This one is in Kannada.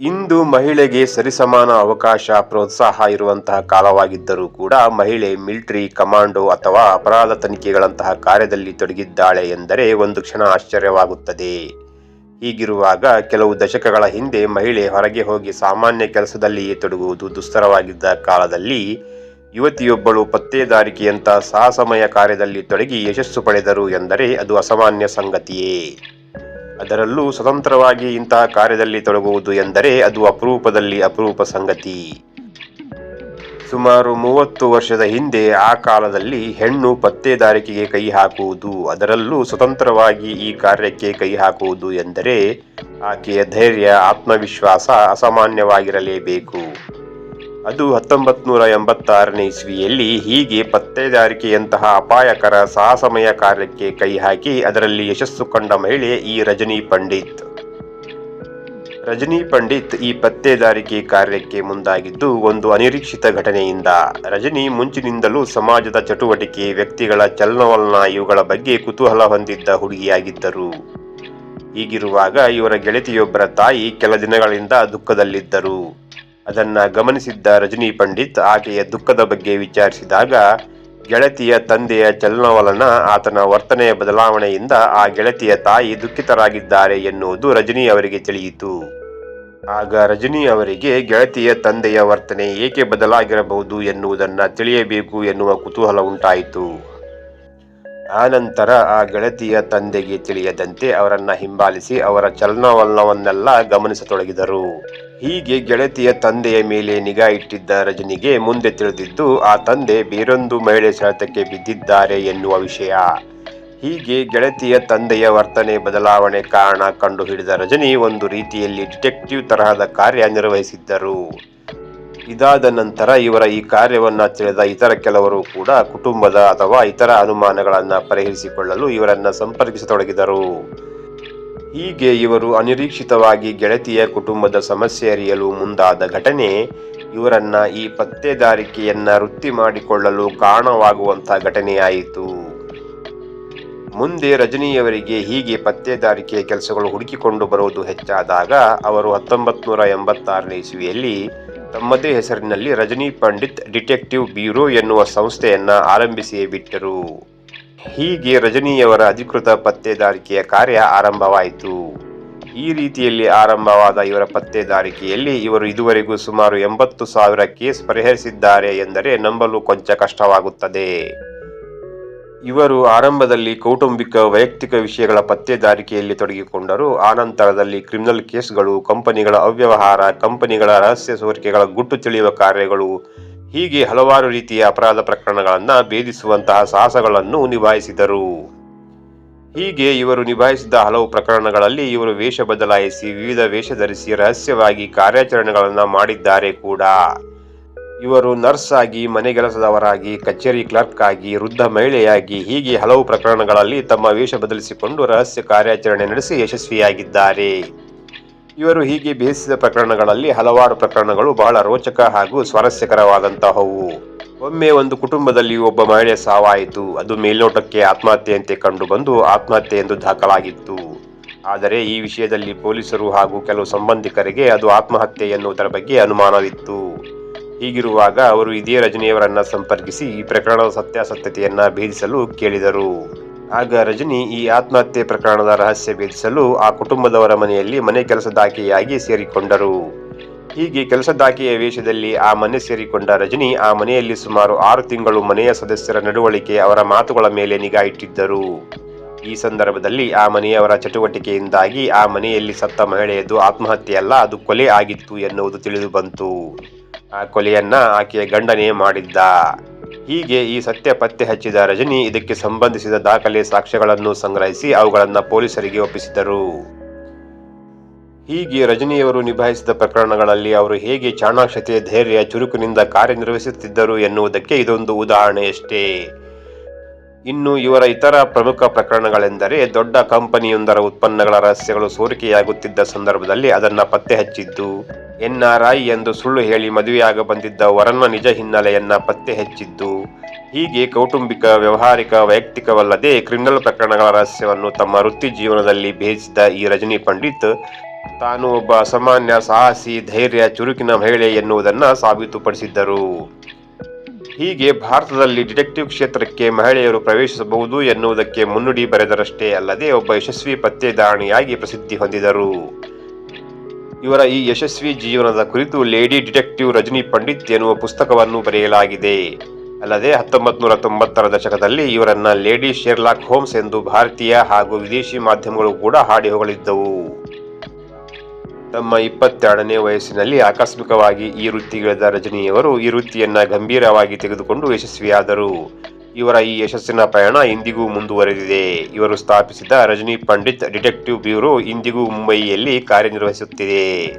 ಇಂದು ಮಹಿಳೆಗೆ ಸರಿಸಮಾನ ಅವಕಾಶ, ಪ್ರೋತ್ಸಾಹ ಇರುವಂತಹ ಕಾಲವಾಗಿದ್ದರೂ ಕೂಡ ಮಹಿಳೆ ಮಿಲಿಟರಿ, ಕಮಾಂಡೋ ಅಥವಾ ಅಪರಾಧ ತನಿಖೆಗಳಂತಹ ಕಾರ್ಯದಲ್ಲಿ ತೊಡಗಿದ್ದಾಳೆ ಎಂದರೆ ಒಂದು ಕ್ಷಣ ಆಶ್ಚರ್ಯವಾಗುತ್ತದೆ. ಹೀಗಿರುವಾಗ ಕೆಲವು ದಶಕಗಳ ಹಿಂದೆ ಮಹಿಳೆ ಹೊರಗೆ ಹೋಗಿ ಸಾಮಾನ್ಯ ಕೆಲಸದಲ್ಲಿಯೇ ತೊಡಗುವುದು ದುಸ್ತರವಾಗಿದ್ದ ಕಾಲದಲ್ಲಿ ಯುವತಿಯೊಬ್ಬಳು ಪತ್ತೆದಾರಿಕೆಯಂತಹ ಸಾಹಸಮಯ ಕಾರ್ಯದಲ್ಲಿ ತೊಡಗಿ ಯಶಸ್ಸು ಪಡೆದರು ಎಂದರೆ ಅದು ಅಸಾಮಾನ್ಯ ಸಂಗತಿಯೇ. ಅದರಲ್ಲೂ ಸ್ವತಂತ್ರವಾಗಿ ಇಂತಹ ಕಾರ್ಯದಲ್ಲಿ ತೊಡಗುವುದು ಎಂದರೆ ಅದು ಅಪರೂಪದಲ್ಲಿ ಅಪರೂಪ ಸಂಗತಿ. ಸುಮಾರು ಮೂವತ್ತು ವರ್ಷದ ಹಿಂದೆ ಆ ಕಾಲದಲ್ಲಿ ಹೆಣ್ಣು ಪತ್ತೆದಾರಿಕೆಗೆ ಕೈ ಹಾಕುವುದು, ಅದರಲ್ಲೂ ಸ್ವತಂತ್ರವಾಗಿ ಈ ಕಾರ್ಯಕ್ಕೆ ಕೈ ಹಾಕುವುದು ಎಂದರೆ ಆಕೆಯ ಧೈರ್ಯ, ಆತ್ಮವಿಶ್ವಾಸ ಅಸಾಮಾನ್ಯವಾಗಿರಲೇಬೇಕು. ಅದು ಹತ್ತೊಂಬತ್ತು ನೂರ ಎಂಬತ್ತಾರನೇ ಇಸ್ವಿಯಲ್ಲಿ ಹೀಗೆ ಪತ್ತೆದಾರಿಕೆಯಂತಹ ಅಪಾಯಕರ ಸಾಹಸಮಯ ಕಾರ್ಯಕ್ಕೆ ಕೈ ಹಾಕಿ ಅದರಲ್ಲಿ ಯಶಸ್ಸು ಕಂಡ ಮಹಿಳೆ ಈ ರಜನಿ ಪಂಡಿತ್. ರಜನಿ ಪಂಡಿತ್ ಈ ಪತ್ತೆದಾರಿಕೆ ಕಾರ್ಯಕ್ಕೆ ಮುಂದಾಗಿದ್ದು ಒಂದು ಅನಿರೀಕ್ಷಿತ ಘಟನೆಯಿಂದ. ರಜನಿ ಮುಂಚಿನಿಂದಲೂ ಸಮಾಜದ ಚಟುವಟಿಕೆ, ವ್ಯಕ್ತಿಗಳ ಚಲನವಲನ ಇವುಗಳ ಬಗ್ಗೆ ಕುತೂಹಲ ಹೊಂದಿದ್ದ ಹುಡುಗಿಯಾಗಿದ್ದರು. ಹೀಗಿರುವಾಗ ಇವರ ಗೆಳತಿಯೊಬ್ಬರ ತಾಯಿ ಕೆಲ ದಿನಗಳಿಂದ ದುಃಖದಲ್ಲಿದ್ದರು. ಅದನ್ನ ಗಮನಿಸಿದ್ದ ರಜನಿ ಪಂಡಿತ್ ಆಕೆಯ ದುಃಖದ ಬಗ್ಗೆ ವಿಚಾರಿಸಿದಾಗ, ಗೆಳತಿಯ ತಂದೆಯ ಚಲನವಲನ, ಆತನ ವರ್ತನೆಯ ಬದಲಾವಣೆಯಿಂದ ಆ ಗೆಳತಿಯ ತಾಯಿ ದುಃಖಿತರಾಗಿದ್ದಾರೆ ಎನ್ನುವುದು ರಜನಿ ಅವರಿಗೆ ತಿಳಿಯಿತು. ಆಗ ರಜನಿ ಅವರಿಗೆ ಗೆಳತಿಯ ತಂದೆಯ ವರ್ತನೆ ಏಕೆ ಬದಲಾಗಿರಬಹುದು ಎನ್ನುವುದನ್ನು ತಿಳಿಯಬೇಕು ಎನ್ನುವ ಕುತೂಹಲ ಉಂಟಾಯಿತು. ಆನಂತರ ಆ ಗೆಳತಿಯ ತಂದೆಗೆ ತಿಳಿಯದಂತೆ ಅವರನ್ನ ಹಿಂಬಾಲಿಸಿ ಅವರ ಚಲನವಲನವನ್ನೆಲ್ಲ ಗಮನಿಸತೊಡಗಿದರು. ಹೀಗೆ ಗೆಳತಿಯ ತಂದೆಯ ಮೇಲೆ ನಿಗಾ ಇಟ್ಟಿದ್ದ ರಜನಿಗೆ ಮುಂದೆ ತಿಳಿದಿದ್ದು, ಆ ತಂದೆ ಬೇರೊಂದು ಮಹಿಳೆ ಸೆಳೆತಕ್ಕೆ ಬಿದ್ದಿದ್ದಾರೆ ಎನ್ನುವ ವಿಷಯ. ಹೀಗೆ ಗೆಳತಿಯ ತಂದೆಯ ವರ್ತನೆ ಬದಲಾವಣೆ ಕಾರಣ ಕಂಡುಹಿಡಿದ ರಜನಿ ಒಂದು ರೀತಿಯಲ್ಲಿ ಡಿಟೆಕ್ಟಿವ್ ತರಹದ ಕಾರ್ಯ ನಿರ್ವಹಿಸಿದ್ದರು. ಇದಾದ ನಂತರ ಇವರ ಈ ಕಾರ್ಯವನ್ನ ತಿಳಿದ ಇತರ ಕೆಲವರು ಕೂಡ ಕುಟುಂಬದ ಅಥವಾ ಇತರ ಅನುಮಾನಗಳನ್ನು ಪರಿಹರಿಸಿಕೊಳ್ಳಲು ಇವರನ್ನು ಸಂಪರ್ಕಿಸತೊಡಗಿದರು. ಹೀಗೆ ಇವರು ಅನಿರೀಕ್ಷಿತವಾಗಿ ಗೆಳತಿಯ ಕುಟುಂಬದ ಸಮಸ್ಯೆ ಅರಿಯಲು ಮುಂದಾದ ಘಟನೆ ಇವರನ್ನ ಈ ಪತ್ತೆದಾರಿಕೆಯನ್ನ ವೃತ್ತಿ ಮಾಡಿಕೊಳ್ಳಲು ಕಾರಣವಾಗುವಂತಹ ಘಟನೆಯಾಯಿತು. ಮುಂದೆ ರಜನಿಯವರಿಗೆ ಹೀಗೆ ಪತ್ತೆದಾರಿಕೆಯ ಕೆಲಸಗಳು ಹುಡುಕಿಕೊಂಡು ಬರುವುದು ಹೆಚ್ಚಾದಾಗ ಅವರು ಹತ್ತೊಂಬತ್ತು ನೂರ ಎಂಬತ್ತಾರನೇ ಇಸ್ವಿಯಲ್ಲಿ ತಮ್ಮದೇ ಹೆಸರಿನಲ್ಲಿ ರಜನಿ ಪಂಡಿತ್ ಡಿಟೆಕ್ಟಿವ್ ಬ್ಯೂರೋ ಎನ್ನುವ ಸಂಸ್ಥೆಯನ್ನು ಆರಂಭಿಸಿಯೇ ಬಿಟ್ಟರು. ಹೀಗೆ ರಜನಿಯವರ ಅಧಿಕೃತ ಪತ್ತೆದಾರಿಕೆಯ ಕಾರ್ಯ ಆರಂಭವಾಯಿತು. ಈ ರೀತಿಯಲ್ಲಿ ಆರಂಭವಾದ ಇವರ ಪತ್ತೆದಾರಿಕೆಯಲ್ಲಿ ಇವರು ಇದುವರೆಗೂ ಸುಮಾರು ಎಂಬತ್ತು ಸಾವಿರ ಕೇಸ್ ಪರಿಹರಿಸಿದ್ದಾರೆ ಎಂದರೆ ನಂಬಲು ಕೊಂಚ ಕಷ್ಟವಾಗುತ್ತದೆ. ಇವರು ಆರಂಭದಲ್ಲಿ ಕೌಟುಂಬಿಕ, ವೈಯಕ್ತಿಕ ವಿಷಯಗಳ ಪತ್ತೆದಾರಿಕೆಯಲ್ಲಿ ತೊಡಗಿಕೊಂಡರು. ಆನಂತರದಲ್ಲಿ ಕ್ರಿಮಿನಲ್ ಕೇಸ್ಗಳು, ಕಂಪನಿಗಳ ಅವ್ಯವಹಾರ, ಕಂಪನಿಗಳ ರಹಸ್ಯ ಸೋರಿಕೆಗಳ ಗುಟ್ಟು ತಿಳಿಯುವ ಕಾರ್ಯಗಳು, ಹೀಗೆ ಹಲವಾರು ರೀತಿಯ ಅಪರಾಧ ಪ್ರಕರಣಗಳನ್ನು ಭೇದಿಸುವಂತಹ ಸಾಹಸಗಳನ್ನು ನಿಭಾಯಿಸಿದರು. ಹೀಗೆ ಇವರು ನಿಭಾಯಿಸಿದ ಹಲವು ಪ್ರಕರಣಗಳಲ್ಲಿ ಇವರು ವೇಷ ಬದಲಾಯಿಸಿ, ವಿವಿಧ ವೇಷ ಧರಿಸಿ ರಹಸ್ಯವಾಗಿ ಕಾರ್ಯಾಚರಣೆಗಳನ್ನು ಮಾಡಿದ್ದಾರೆ ಕೂಡ. ಇವರು ನರ್ಸ್ ಆಗಿ, ಮನೆಗೆಲಸದವರಾಗಿ, ಕಚೇರಿ ಕ್ಲರ್ಕ್ ಆಗಿ, ವೃದ್ಧ ಮಹಿಳೆಯಾಗಿ ಹೀಗೆ ಹಲವು ಪ್ರಕರಣಗಳಲ್ಲಿ ತಮ್ಮ ವೇಷ ಬದಲಿಸಿಕೊಂಡು ರಹಸ್ಯ ಕಾರ್ಯಾಚರಣೆ ನಡೆಸಿ ಯಶಸ್ವಿಯಾಗಿದ್ದಾರೆ. ಇವರು ಹೀಗೆ ಬೇಯಿಸಿದ ಪ್ರಕರಣಗಳಲ್ಲಿ ಹಲವಾರು ಪ್ರಕರಣಗಳು ಬಹಳ ರೋಚಕ ಹಾಗೂ ಸ್ವಾರಸ್ಯಕರವಾದಂತಹವು. ಒಮ್ಮೆ ಒಂದು ಕುಟುಂಬದಲ್ಲಿ ಒಬ್ಬ ಮಹಿಳೆ ಸಾವಾಯಿತು. ಅದು ಮೇಲ್ನೋಟಕ್ಕೆ ಆತ್ಮಹತ್ಯೆಯಂತೆ ಕಂಡುಬಂದು ಆತ್ಮಹತ್ಯೆ ಎಂದು ದಾಖಲಾಗಿತ್ತು. ಆದರೆ ಈ ವಿಷಯದಲ್ಲಿ ಪೊಲೀಸರು ಹಾಗೂ ಕೆಲವು ಸಂಬಂಧಿಕರಿಗೆ ಅದು ಆತ್ಮಹತ್ಯೆ ಎನ್ನುವುದರ ಬಗ್ಗೆ ಅನುಮಾನವಿತ್ತು. ಹೀಗಿರುವಾಗ ಅವರು ಇದೇ ರಜನಿಯವರನ್ನ ಸಂಪರ್ಕಿಸಿ ಈ ಪ್ರಕರಣದ ಸತ್ಯಾಸತ್ಯತೆಯನ್ನ ಭೇದಿಸಲು ಕೇಳಿದರು. ಆಗ ರಜನಿ ಈ ಆತ್ಮಹತ್ಯೆ ಪ್ರಕರಣದ ರಹಸ್ಯ ಭೇದಿಸಲು ಆ ಕುಟುಂಬದವರ ಮನೆಯಲ್ಲಿ ಮನೆ ಕೆಲಸದಾಕೆಯಾಗಿ ಸೇರಿಕೊಂಡರು. ಹೀಗೆ ಕೆಲಸದಾಕೆಯ ವೇಷದಲ್ಲಿ ಆ ಮನೆ ಸೇರಿಕೊಂಡ ರಜನಿ ಆ ಮನೆಯಲ್ಲಿ ಸುಮಾರು ಆರು ತಿಂಗಳು ಮನೆಯ ಸದಸ್ಯರ ನಡವಳಿಕೆ ಅವರ ಮಾತುಗಳ ಮೇಲೆ ನಿಗಾ ಇಟ್ಟಿದ್ದರು. ಈ ಸಂದರ್ಭದಲ್ಲಿ ಆ ಮನೆಯವರ ಚಟುವಟಿಕೆಯಿಂದಾಗಿ ಆ ಮನೆಯಲ್ಲಿ ಸತ್ತ ಮಹಿಳೆಯದು ಆತ್ಮಹತ್ಯೆಯಲ್ಲ, ಅದು ಕೊಲೆ ಆಗಿತ್ತು ಎನ್ನುವುದು ತಿಳಿದು ಬಂತು ಆ ಕೊಲೆಯನ್ನ ಆಕೆಯ ಗಂಡನೇ ಮಾಡಿದ್ದ. ಹೀಗೆ ಈ ಸತ್ಯ ಪತ್ತೆ ಹಚ್ಚಿದ ರಜನಿ ಇದಕ್ಕೆ ಸಂಬಂಧಿಸಿದ ದಾಖಲೆ ಸಾಕ್ಷ್ಯಗಳನ್ನು ಸಂಗ್ರಹಿಸಿ ಅವುಗಳನ್ನು ಪೊಲೀಸರಿಗೆ ಒಪ್ಪಿಸಿದರು ಹೀಗೆ ರಜನಿಯವರು ನಿಭಾಯಿಸಿದ ಪ್ರಕರಣಗಳಲ್ಲಿ ಅವರು ಹೇಗೆ ಚಾಣಾಕ್ಷತೆ ಧೈರ್ಯ, ಚುರುಕಿನಿಂದ ಕಾರ್ಯನಿರ್ವಹಿಸುತ್ತಿದ್ದರು ಎನ್ನುವುದಕ್ಕೆ ಇದೊಂದು ಉದಾಹರಣೆಯಷ್ಟೇ. ಇನ್ನು ಇವರ ಇತರ ಪ್ರಮುಖ ಪ್ರಕರಣಗಳೆಂದರೆ ದೊಡ್ಡ ಕಂಪನಿಯೊಂದರ ಉತ್ಪನ್ನಗಳ ರಹಸ್ಯಗಳು ಸೋರಿಕೆಯಾಗುತ್ತಿದ್ದ ಸಂದರ್ಭದಲ್ಲಿ ಅದನ್ನು ಪತ್ತೆ ಹಚ್ಚಿದ್ದು. ಎನ್ಆರ್ಐ ಎಂದು ಸುಳ್ಳು ಹೇಳಿ ಮದುವೆಯಾಗ ಬಂದಿದ್ದ ವರನ್ನ ನಿಜ ಹಿನ್ನೆಲೆಯನ್ನ ಪತ್ತೆ ಹಚ್ಚಿದ್ದು. ಹೀಗೆ ಕೌಟುಂಬಿಕ, ವ್ಯವಹಾರಿಕ, ವೈಯಕ್ತಿಕವಲ್ಲದೆ ಕ್ರಿಮಿನಲ್ ಪ್ರಕರಣಗಳ ರಹಸ್ಯವನ್ನು ತಮ್ಮ ವೃತ್ತಿ ಜೀವನದಲ್ಲಿ ಭೇದಿಸಿದ ಈ ರಜನಿ ಪಂಡಿತ್, ತಾನು ಒಬ್ಬ ಅಸಾಮಾನ್ಯ ಸಾಹಸಿ, ಧೈರ್ಯ, ಚುರುಕಿನ ಮಹಿಳೆ ಎನ್ನುವುದನ್ನು ಸಾಬೀತುಪಡಿಸಿದ್ದರು. ಹೀಗೆ ಭಾರತದಲ್ಲಿ ಡಿಟೆಕ್ಟಿವ್ ಕ್ಷೇತ್ರಕ್ಕೆ ಮಹಿಳೆಯರು ಪ್ರವೇಶಿಸಬಹುದು ಎನ್ನುವುದಕ್ಕೆ ಮುನ್ನುಡಿ ಬರೆದರಷ್ಟೇ ಅಲ್ಲದೆ ಒಬ್ಬ ಯಶಸ್ವಿ ಪತ್ತೇದಾರಣಿಯಾಗಿ ಪ್ರಸಿದ್ಧಿ ಹೊಂದಿದರು. ಇವರ ಈ ಯಶಸ್ವಿ ಜೀವನದ ಕುರಿತು ಲೇಡಿ ಡಿಟೆಕ್ಟಿವ್ ರಜನಿ ಪಂಡಿತ್ ಎನ್ನುವ ಪುಸ್ತಕವನ್ನು ಬರೆಯಲಾಗಿದೆ. ಅಲ್ಲದೆ ಹತ್ತೊಂಬತ್ತು ನೂರ ತೊಂಬತ್ತರ ದಶಕದಲ್ಲಿ ಇವರನ್ನ ಲೇಡಿ ಶೆರ್ಲಾಕ್ ಹೋಮ್ಸ್ ಎಂದು ಭಾರತೀಯ ಹಾಗೂ ವಿದೇಶಿ ಮಾಧ್ಯಮಗಳು ಕೂಡ ಹಾಡಿ ಹೊಗಳಿದ್ದವು. ತಮ್ಮ ಇಪ್ಪತ್ತೆರಡನೇ ವಯಸ್ಸಿನಲ್ಲಿ ಆಕಸ್ಮಿಕವಾಗಿ ಈ ವೃತ್ತಿಗಿಳಿದ ರಜನಿಯವರು ಈ ವೃತ್ತಿಯನ್ನ ಗಂಭೀರವಾಗಿ ತೆಗೆದುಕೊಂಡು ಯಶಸ್ವಿಯಾದರು. ಇವರ ಈ ಯಶಸ್ಸಿನ ಪ್ರಯಾಣ ಇಂದಿಗೂ ಮುಂದುವರೆದಿದೆ. ಇವರು ಸ್ಥಾಪಿಸಿದ ರಜನಿ ಪಂಡಿತ್ ಡಿಟೆಕ್ಟಿವ್ ಬ್ಯೂರೋ ಇಂದಿಗೂ ಮುಂಬಯಿಯಲ್ಲಿ ಕಾರ್ಯನಿರ್ವಹಿಸುತ್ತಿದೆ.